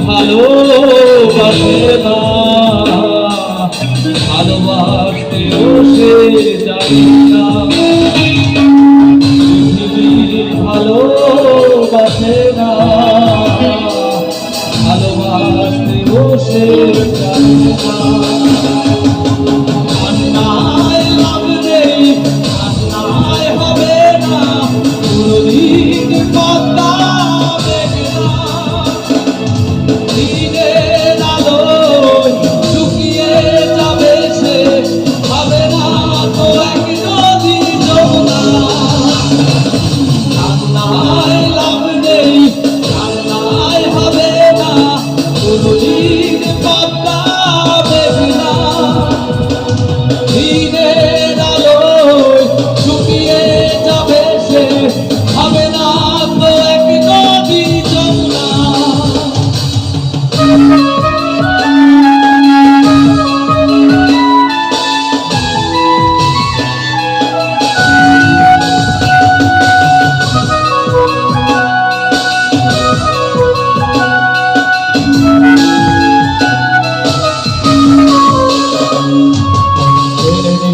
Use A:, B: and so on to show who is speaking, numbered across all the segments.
A: ভালোবাসে না ভালোবাসতেও সে জানি না ভালোবাসে না ভালোবাসতেও সে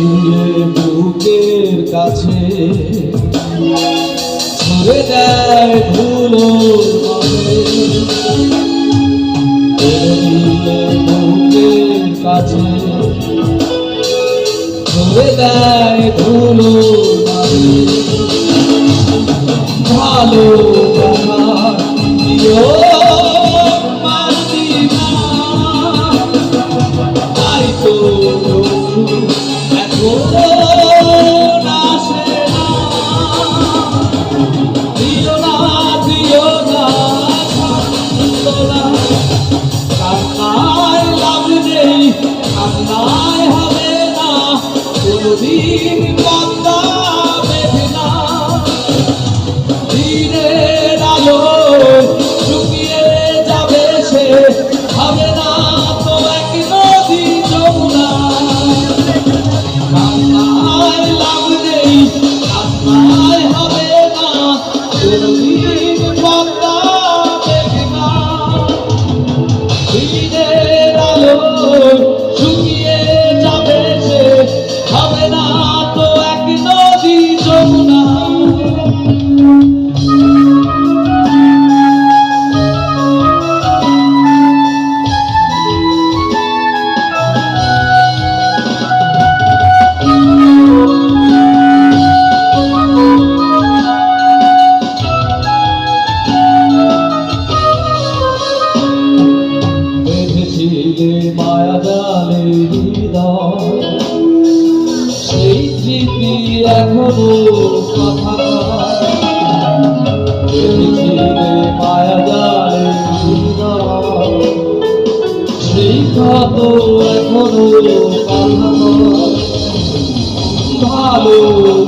A: ছেড়ে বুকের কাছে। ছুঁড়ে দেয় ধুলো বুকের কাছে। ছুঁড়ে দেয় ধুলো ভালো মারবি কোনদিন পদ্মা বেঁধে না দিনের আলো শুকিয়ে যাবে সে, হবে না তো এক নদী যমুনা। কান্নায় লাভ নেই কান্নায় হবে না কোনদিন পদ্মা দেখে না দিনের স্মৃতি এখনও কথা মায়া জালে সেই ক্ষত এখনও কয়।